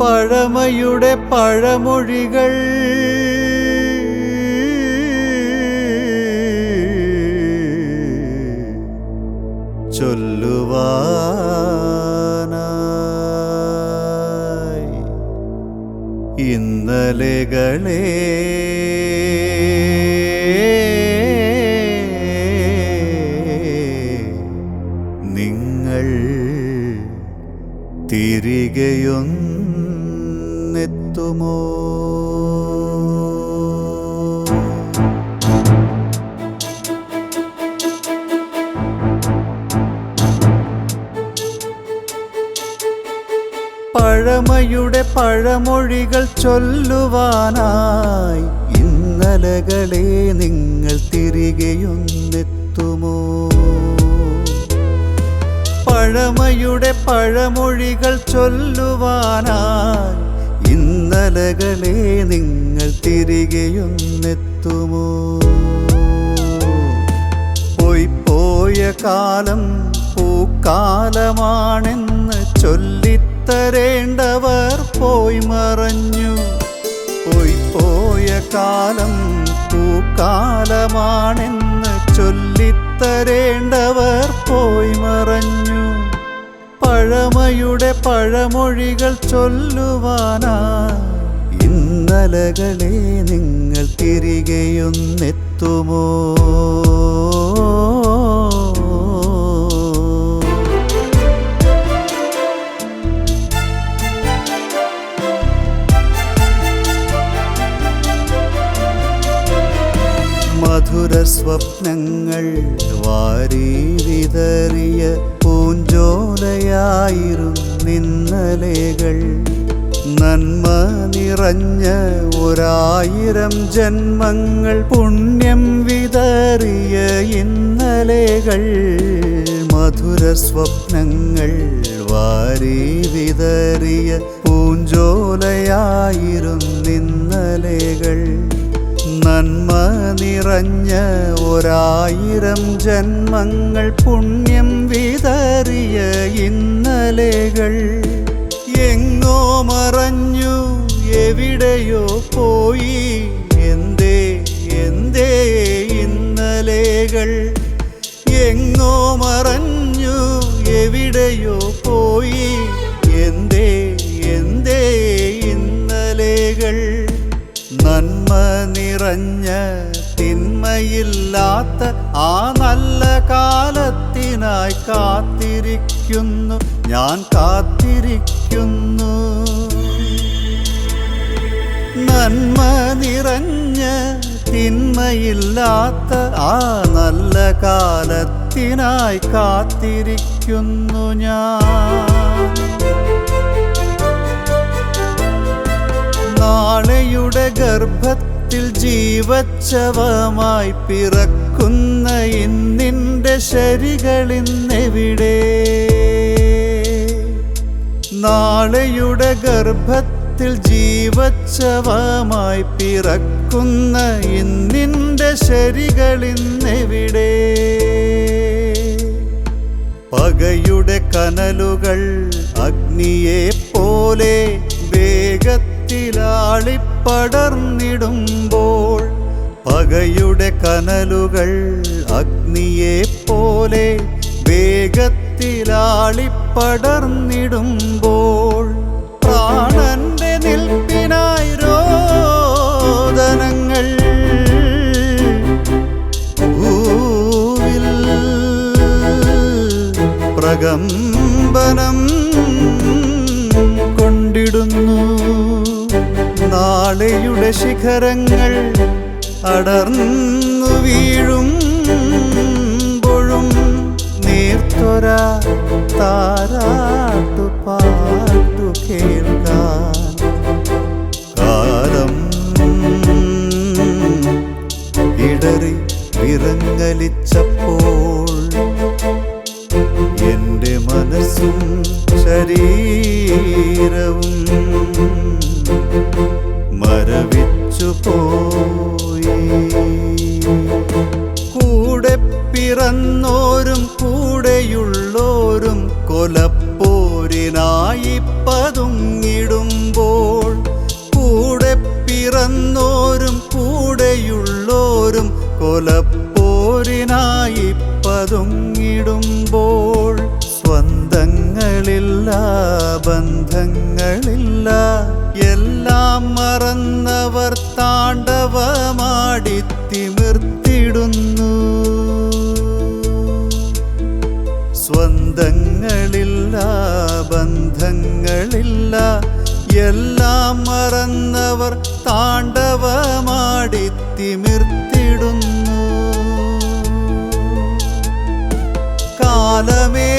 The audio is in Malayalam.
പഴമയുടെ പഴമൊഴികൾ. ചൊല്ലുവാനായി ഇന്നലെകളെ പഴമയുടെ പഴമൊഴികൾ ചൊല്ലുവാനായി ഇന്നലകളെ നിങ്ങൾ തിരികെയൊന്നെത്തുമോ? പഴമയുടെ പഴമൊഴികൾ ചൊല്ലുവാനായി ഇന്നലകളെ നിങ്ങൾ തിരികെയൊന്നെത്തുമോ? പോയി കാലം പൂക്കാലമാണെന്ന് ചൊല്ലിത്തരേണ്ടവർ പോയി മറഞ്ഞു. പോയ കാലം പൂക്കാലമാണെന്ന് ചൊല്ലിത്തരേണ്ടവർ പോയി മറഞ്ഞു. പഴമയുടെ പഴമൊഴികൾ ചൊല്ലുവാനാ. ഇന്നലകളെ നിങ്ങൾ തിരികെയൊന്നെത്തുമോ? മധുര സ്വപ്നങ്ങൾ വാരി വിതറിയ പൂഞ്ചോലയായിരുന്നിന്നലകൾ നന്മ നിറഞ്ഞ ഒരായിരം ജന്മങ്ങൾ പുണ്യം വിതറിയ ഇന്നലകൾ. മധുര സ്വപ്നങ്ങൾ വാരി വിതറിയ പൂഞ്ചോലയായിരുന്നിന്നലകൾ നന്മ നിറഞ്ഞ ഒരായിരം ജന്മങ്ങൾ പുണ്യം വിതറിയ ഇന്നലകൾ എങ്ങോ മറഞ്ഞു എവിടെയോ പോയി. എന്തേ എന്തേ ഇന്നലകൾ? എങ്ങോ മറഞ്ഞു എവിടെയോ നിറഞ്ഞ തിന്മയില്ലാത്ത ആ നല്ല കാലത്തിനായി കാത്തിരിക്കുന്നു. ഞാൻ കാത്തിരിക്കുന്നു. നന്മ നിറഞ്ഞ തിന്മയില്ലാത്ത ആ നല്ല കാലത്തിനായി കാത്തിരിക്കുന്നു ഞാൻ. നാളെയുടെ ഗർഭത്തിൽ ജീവച്ചവമായി പിറക്കുന്ന ഇന്നിന്റെ ശരികളിന്നെവിടെ നാളെയുടെ ഗർഭത്തിൽ ജീവച്ചവമായി പിറക്കുന്ന ഇന്നിന്റെ ശരികളിന്നെവിടെ പകയുടെ കനലുകൾ അഗ്നിയെ പോലെ വേഗത്തിലാളിപ്പടർന്നിടുമ്പോൾ പകയുടെ കനലുകൾ അഗ്നിയെ പോലെ വേഗത്തിലാളിപ്പടർന്നിടുമ്പോൾ പ്രാണന്റെ നിൽപ്പിനായി രോദനങ്ങൾ പ്രകമ്പനം നാളെയുടെ ശിഖരങ്ങൾ അടർന്നു വീഴുമ്പോഴും നീർത്തൊര താരാട്ടു പാട്ടു കേൾക്കാൻ കാലം ഇടറി വിറങ്ങലിച്ചപ്പോൾ പോയി. കൂടെ പിറന്നോരും കൂടെയുള്ളോരും കൊലപ്പോരിനായി പതുങ്ങിടുമ്പോൾ കൂടെ പിറന്നോരും കൂടെയുള്ളോരും കൊലപ്പോരിനായി പതുങ്ങിടുമ്പോൾ സ്വന്തങ്ങളില്ല ബന്ധങ്ങളില്ല. എല്ലാം മറന്നവർ താണ്ഡവമാടി തിമിർത്തിടുന്നു സ്വന്തങ്ങളില്ല ബന്ധങ്ങളില്ല എല്ലാം മറന്നവർ താണ്ഡവമാടി തിമിർത്തിടുന്നു കാലമേ